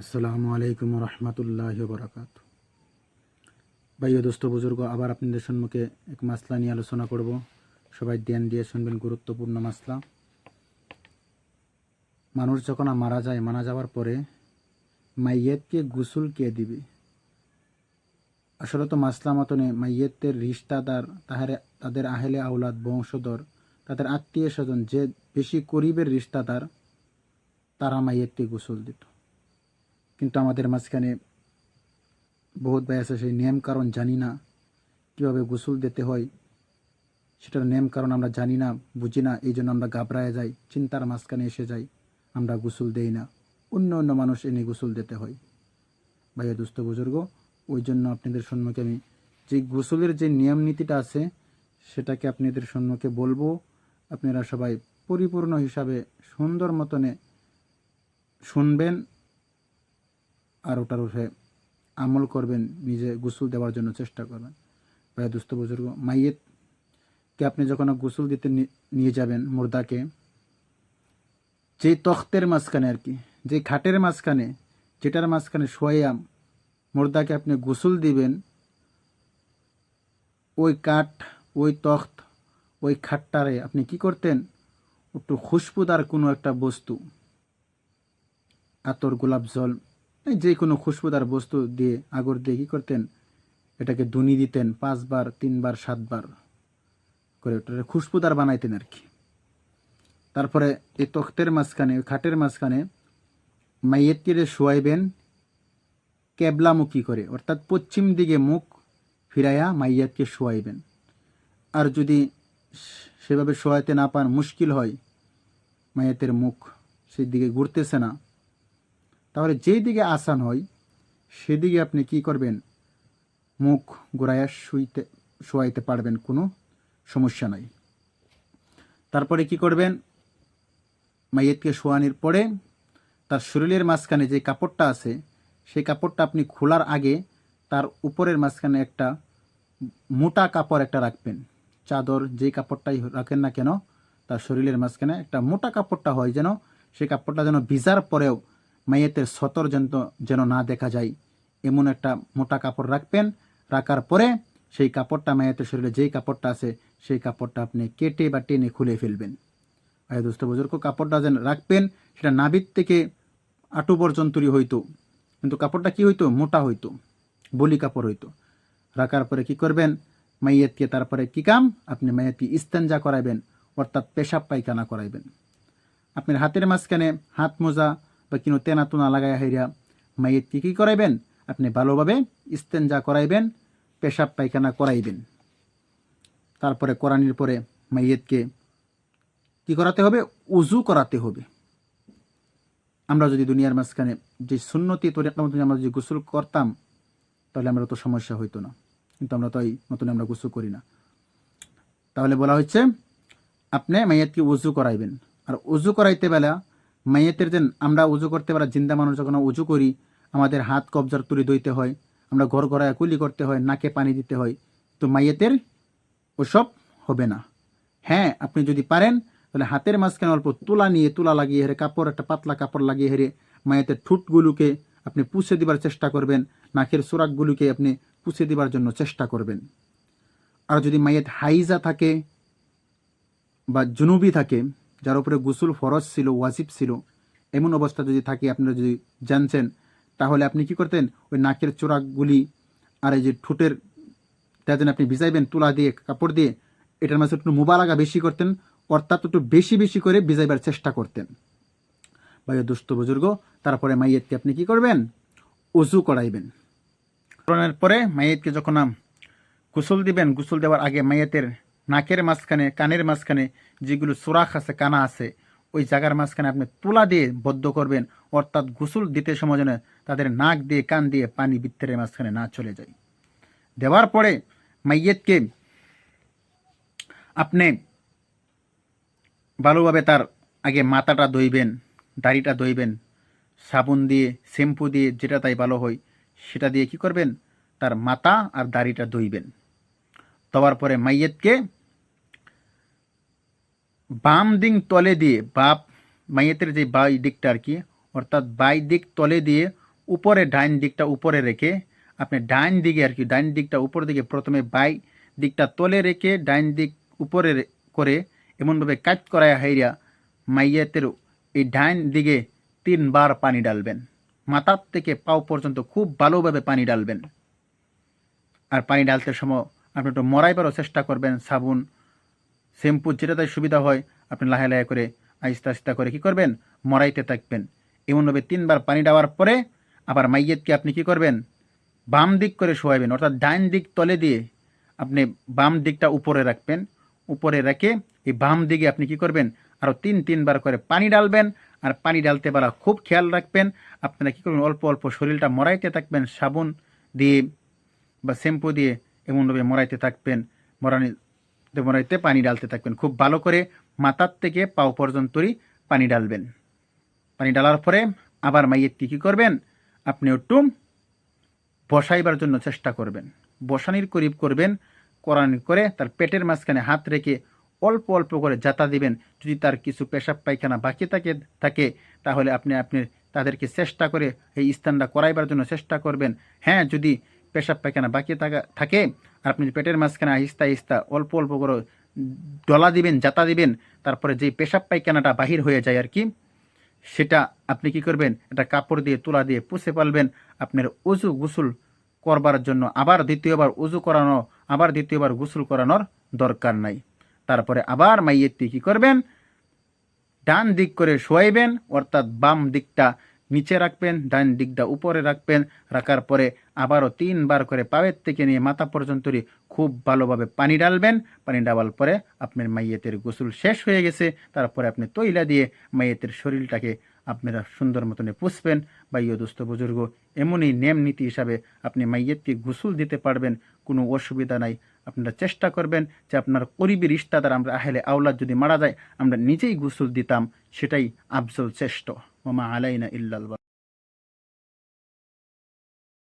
আসসালামু আলাইকুম রহমতুল্লাহ বরাকাত ভাইও দোস্ত, বুজুর্গ, আবার আপনাদের সম্মুখে এক মাসলা নিয়ে আলোচনা করব। সবাই ধ্যান দিয়ে শুনবেন গুরুত্বপূর্ণ মাসলা। মানুষ যখন মারা যায়, মারা যাওয়ার পরে মাইয়েতকে গুসুল কে দিবে? আসলে তো মাসলা মতনে মাইয়েতের রিশতাদার তাহারে, তাদের আহেলে আউলাদ বংশধর, তাদের আত্মীয় স্বজন যে বেশি করিবের রিশতাদার তারা মাইয়েতকে গুসল দিত। কিন্তু আমাদের মাঝখানে বহুত ভাই আছে, সেই নিয়ম কারণ জানি না কীভাবে গোসল দিতে হয়। সেটার নিয়ম কারণ আমরা জানি না, বুঝি না এই জন্য আমরা ঘাবড়ায় যাই, চিন্তার মাঝখানে এসে যাই, আমরা গোসল দেই না। অন্য অন্য মানুষ এনে গোসল দিতে হয়। ভাইয়া, দুস্থ বুজুর্গ ওই জন্য আপনাদের সম্মুখে আমি যে গোসলের যে নিয়ম নীতিটা আছে, সেটাকে আপনাদের সম্মুখে বলব। আপনারা সবাই পরিপূর্ণ হিসাবে সুন্দর মতনে শুনবেন আর ওটার উপরে আমল করবেন, নিজে গোসল দেওয়ার জন্য চেষ্টা করবেন। ভাই দুস্থ বুজুর্গ মাইয়েতকে আপনি যখন গোসল দিতে নিয়ে যাবেন মুর্দাকে, যে তখ্তের মাঝখানে আর কি, যে খাটের মাঝখানে, যেটার মাঝখানে শোয়াইয়া মুর্দাকে আপনি গোসল দিবেন, ওই কাঠ, ওই তখ্ত, ওই খাটটারে আপনি কি করতেন? একটু খুশবুদার কোনো একটা বস্তু, আতর, গোলাপ জল যে কোনো খুশবুদার বস্তু দিয়ে আগর দিয়ে কী করতেন? এটাকে দুনি দিতেন, পাঁচবার, তিনবার, সাতবার করে ওটা খুশবুদার বানাইতেন আর কি। তারপরে এই তখ্তের মাঝখানে খাটের মাঝখানে মাইয়েতিরে শোয়াইবেন ক্যাবলামুখী করে, অর্থাৎ পশ্চিম দিকে মুখ ফিরাইয়া মাইয়াতকে শোয়াইবেন। আর যদি সেভাবে শোয়াইতে না পান, মুশকিল হয়, মাইয়াতের মুখ সেই দিকে ঘুরতেছে না। তাহলে যেই দিকে আসান হয়, সেদিকে আপনি কি করবেন? মুখ গোড়াইয়া শুইতে, শোয়াইতে পারবেন, কোনো সমস্যা নাই। তারপরে কি করবেন? মাইয়েতকে শোয়ানির পরে তার শরীরের মাঝখানে যে কাপড়টা আছে, সেই কাপড়টা আপনি খোলার আগে তার উপরের মাঝখানে একটা মোটা কাপড় একটা রাখবেন। চাদর যেই কাপড়টাই রাখেন না কেন, তার শরীরের মাঝখানে একটা মোটা কাপড়টা হয় যেন, সেই কাপড়টা যেন ভিজার পরেও মাইয়েতের সতর যেন যেন না দেখা যায়, এমন একটা মোটা কাপড় রাখবেন। রাখার পরে সেই কাপড়টা মায়েতের শরীরে যেই কাপড়টা আছে, সেই কাপড়টা আপনি কেটে বা টেনে খুলে ফেলবেন। আয় দোস্ত, বুজুর্গ, কাপড়টা যেন রাখবেন, সেটা নাভির থেকে আটু পর্যন্তই হইতো। কিন্তু কাপড়টা কি হইতো? মোটা হইতো, বলি কাপড় হইতো। রাখার পরে কি করবেন? মাইয়েতকে তারপরে কি কাম? আপনি মাইয়েতকে ইস্তেঞ্জা করাইবেন, অর্থাৎ পেশাব পায়খানা করাইবেন। আপনার হাতের মাঝখানে হাত মোজা বা কিনো তেনা তুনা লাগাই হাইরা মাইয়েতকে কি করাইবেন? আপনি ভালোভাবে ইস্তেঞ্জা করাইবেন, পেশাব পায়খানা করাইবেন। তারপরে কোরআনির পরে মাইয়েতকে কি করাতে হবে? উজু করাতে হবে। আমরা যদি দুনিয়ার মাঝখানে যে সুন্নতি তরিকা মতন আমরা যদি গোসল করতাম, তাহলে আমরা তো সমস্যা হইতো না। কিন্তু আমরা তো এই মতন আমরা গোসল করি না। তাহলে বলা হচ্ছে, আপনি মাইয়াতকে উজু করাইবেন। আর উজু করাইতে বেলা মাইয়াতের যে আমরা উজু করতে পারা জিন্দা মানুষ যখন উজু করি, আমাদের হাত কবজার তুলে দইতে হয়, আমরা ঘর ঘরায় কুলি করতে হয়, নাকে পানি দিতে হয়, তো মাইয়েতের ওসব হবে না। হ্যাঁ আপনি যদি পারেন, তাহলে হাতের মাঝখানে অল্প তুলা নিয়ে তুলা লাগিয়ে হেরে, কাপড় একটা পাতলা কাপড় লাগিয়ে হেরে মায়েতের ঠুটগুলোকে আপনি পুষে দিবার চেষ্টা করবেন, নাকের সোরাকগুলোকে আপনি পুষে দিবার জন্য চেষ্টা করবেন। আর যদি মায়ের হাইজা থাকে বা জুনুবি থাকে যার উপরে গুসুল, ফরজ ছিল, ওয়াজিব ছিল, এমন অবস্থা যদি থাকে আপনারা যদি জানছেন তাহলে আপনি কি করতেন? ওই নাকের চোরাকগুলি আর এই যে ঠোঁটের তা জন্য আপনি ভিজাইবেন, তুলা দিয়ে, কাপড় দিয়ে, এটার মাঝে একটু মুবালাগা বেশি করতেন, অর্থাৎ একটু বেশি বেশি করে ভিজাইবার চেষ্টা করতেন। ভাই দুস্থ বুজুর্গ, তারপরে মাইয়েতকে আপনি কি করবেন? উজু করাইবেন। করানোর পরে মাইয়েতকে যখন গোসল দিবেন, গোসল দেওয়ার আগে মাইয়েতের নাকের মাঝখানে, কানের মাঝখানে যেগুলো সুরাখ আছে, কানা আছে, ওই জায়গার মাঝখানে আপনি তুলা দিয়ে বদ্ধ করবেন, অর্থাৎ গোসল দিতে সময় যেন তাদের নাক দিয়ে, কান দিয়ে পানি বৃত্তের মাঝখানে না চলে যায়। দেওয়ার পরে মাইয়েতকে আপনি ভালোভাবে তার আগে মাথাটা ধুইবেন, দাড়িটা ধুইবেন, সাবুন দিয়ে, শ্যাম্পু দিয়ে, যেটা তাই ভালো হয়, সেটা দিয়ে কি করবেন? তার মাথা আর দাড়িটা ধুইবেন। দেওয়ার পরে মাইয়েতকে বাম দিক তলে দিয়ে, বাপ মাইয়েতের যে বাই দিকটা আর কি, অর্থাৎ বাই দিক তলে দিয়ে উপরে ডাইন দিকটা উপরে রেখে আপনি ডাইন দিকে আর কি, ডাইন দিকটা উপর দিকে প্রথমে বাই দিকটা তলে রেখে ডাইন দিক উপরে করে এমনভাবে কাজ করায় হাইরা মাইয়াতের এই ডাইন দিকে তিনবার পানি ডালবেন মাথার থেকে পাও পর্যন্ত খুব ভালোভাবে পানি ডালবেন আর পানি ডালতে সময় আপনি একটু মরাইবারও চেষ্টা করবেন, সাবুন শ্যাম্পু যেটাতে সুবিধা হয়, আপনি লাহে লাহে করে আস্তে আস্তে করে কি করবেন? মরাইতে থাকবেন। এমনভাবে তিনবার পানি দেওয়ার পরে আবার মাইয়েতকে আপনি কি করবেন? বাম দিক করে শোয়াবেন, অর্থাৎ ডাইন দিক তলে দিয়ে আপনি বাম দিকটা উপরে রাখবেন। উপরে রেখে এই বাম দিকে আপনি কি করবেন? আরও তিন, তিনবার করে পানি ডালবেন আর পানি ডালতে বেলা খুব খেয়াল রাখবেন। আপনারা কী করবেন? অল্প অল্প শরীরটা মরাইতে থাকবেন, সাবুন দিয়ে বা শ্যাম্পু দিয়ে এমনভাবে মরাইতে থাকবেন। মরানিতে মরাইতে পানি ডালতে থাকবেন। খুব ভালো করে মাথার থেকে পাও পর্যন্তই পানি ডালবেন পানি ডালার পরে আবার মাইয়েরটি কী করবেন। আপনি একটু বসাইবার জন্য চেষ্টা করবেন। বসানির করিব করবেন করানি করে তার পেটের মাঝখানে হাত রেখে অল্প অল্প করে জাতা দিবেন। যদি তার কিছু পেশাব পায়খানা বাকি থাকে থাকে, তাহলে আপনি আপনি তাদেরকে চেষ্টা করে এই স্থানটা করাইবার জন্য চেষ্টা করবেন। হ্যাঁ যদি পেশাব পায়খানা বাকি থাকা, থাকে। আর আপনি পেটের মাঝখানে আহিস্তা আহিস্তা অল্প অল্প করে ডলা দিবেন, জাতা দিবেন, তারপরে যেই পেশাব পায়খানাটা বাহির হয়ে যায় আর কি, সেটা আপনি কি করবেন? এটা কাপড় দিয়ে, তুলা দিয়ে পুষে পালবেন। আপনার উজু গোসল করবার জন্য আবার দ্বিতীয়বার উজু করানো, আবার দ্বিতীয়বার গোসল করানোর দরকার নাই। তারপরে আবার মাইয়েরটি কি করবেন? ডান দিক করে শোয়াইবেন, অর্থাৎ বাম দিকটা নিচে রাখবেন, ডান দিকটা উপরে রাখবেন, রাখার পরে আবারও তিনবার করে পায়ের থেকে নিয়ে মাথা পর্যন্তই খুব ভালোভাবে পানি ডালবেন পানি ডালার পরে আপনার মাইয়েতের গোসল শেষ হয়ে গেছে। তারপরে আপনি তৈলা দিয়ে মাইয়েতের শরীরটাকে আপনারা সুন্দর মতনে পুষবেন। বা ইয় দুস্থ বুজুর্গ, এমনই নেম নীতি হিসাবে আপনি মাইয়েতকে গোসল দিতে পারবেন, কোনো অসুবিধা নাই। আপনারা চেষ্টা করবেন যে আপনার করিবি রিস্তাদার আমরা আহেলে আওলাদ যদি মারা যায়, আমরা নিজেই গোসল দিতাম, সেটাই আফজল শ্রেষ্ঠ। وما علينا إلا البر